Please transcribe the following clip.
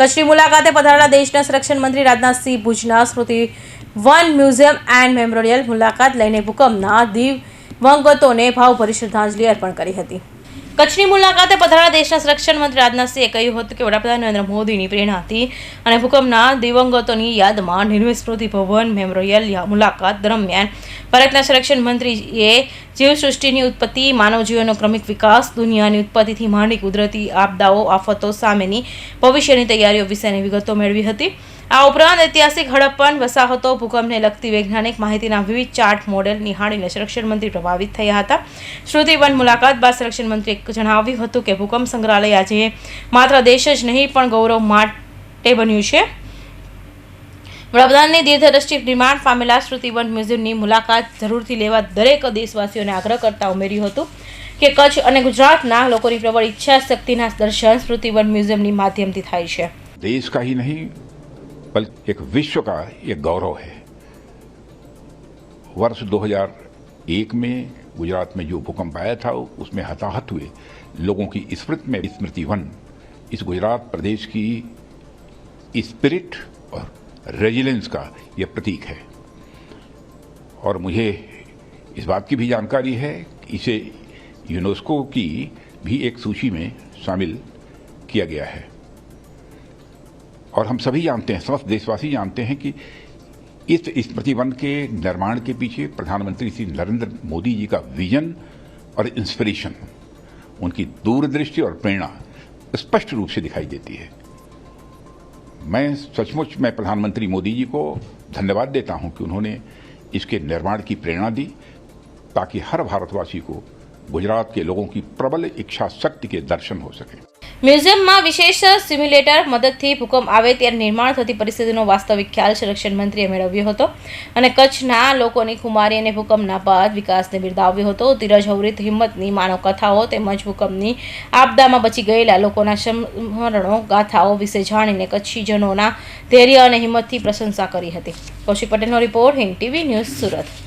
કચ્છની મુલાકાતે પધારેલા દેશના સંરક્ષણ મંત્રી રાજનાથસિંહ ભુજના Smriti Van museum and memorial મુલાકાત લઈને ભૂકંપના દિવંગતોને ભાવભરી શ્રદ્ધાંજલિ અર્પણ કરી હતી. કચ્છની મુલાકાતે પધારેલા દેશના સંરક્ષણ મંત્રી રાજનાથસિંહે કહ્યું હતું કે વડાપ્રધાન નરેન્દ્ર મોદીની પ્રેરણાથી અને ભૂકંપના દિવંગતોની યાદમાં નિર્મિત સ્મૃતિ ભવન મેમોરિયલ મુલાકાત દરમિયાન ભારતના સંરક્ષણ મંત્રીએ જીવસૃષ્ટિની ઉત્પત્તિ માનવ જીવનનો ક્રમિક વિકાસ, દુનિયાની ઉત્પત્તિથી માંડી કુદરતી આપદાઓ, આફતો સામેની ભવિષ્યની તૈયારીઓ વિશેની વિગતો મેળવી હતી. આ ઉપરાંત ઐતિહાસિક હડપ્પન, વસાહતો, ભૂકંપને લગતી વૈજ્ઞાનિક માહિતીના વિવિધ ચાર્ટ મોડેલ નિહાળીને સંરક્ષણ મંત્રી પ્રભાવિત થયા હતા. શ્રુતિવન મુલાકાત બાદ સંરક્ષણ મંત્રીએ જણાવ્યું હતું કે ભૂકંપ સંગ્રહાલય આજે માત્ર દેશ જ નહીં, પણ ગૌરવ માટે બન્યું છે. વડાપ્રધાનની દીર્ઘદ્રષ્ટિ નિર્માણ પામેલા શ્રુતિવન મ્યુઝિયમની મુલાકાત જરૂરથી લેવા દરેક દેશવાસીઓને આગ્રહ કરતા ઉમેર્યું હતું કે કચ્છ અને ગુજરાતના લોકોની પ્રબળ ઈચ્છા શક્તિના દર્શન સ્મૃતિવન મ્યુઝિયમની માધ્યમથી થાય છે देश का ही नहीं बल्कि एक विश्व का ये गौरव है वर्ष 2001 में गुजरात में जो भूकंप आया था उसमें हताहत हुए लोगों की स्मृति में स्मृति वन इस गुजरात प्रदेश की स्पिरिट और रेजिलेंस का यह प्रतीक है। और मुझे इस बात की भी जानकारी है इसे यूनेस्को की भी एक सूची में शामिल किया गया है। और हम सभी जानते हैं, समस्त देशवासी जानते हैं कि इस स्मृति वन के निर्माण के पीछे प्रधानमंत्री श्री नरेंद्र मोदी जी का विजन और इंस्पिरेशन उनकी दूरदृष्टि और प्रेरणा स्पष्ट रूप से दिखाई देती है। मैं सचमुच मैं प्रधानमंत्री मोदी जी को धन्यवाद देता हूँ कि उन्होंने इसके निर्माण की प्रेरणा दी ताकि हर भारतवासी को गुजरात के लोगों की प्रबल इच्छा शक्ति के दर्शन हो सके। મ્યુઝિયમમાં વિશેષ સિમ્યુલેટર મદદથી ભૂકંપ આવે ત્યારે નિર્માણ થતી પરિસ્થિતિનો વાસ્તવિક ખ્યાલ સંરક્ષણ મંત્રીએ મેળવ્યો હતો અને કચ્છના લોકોની ખુમારી અને ભૂકંપના બાદ વિકાસને બિરદાવ્યો હતો. ધીરજ હવરીત હિંમતની માનવ કથાઓ તેમજ ભૂકંપની આપદામાં બચી ગયેલા લોકોના સ્મરણો ગાથાઓ વિશે જાણીને કચ્છીજનોના ધૈર્ય અને હિંમતથી પ્રશંસા કરી હતી. કૌશિક પટેલનો report Hind TV news Surat.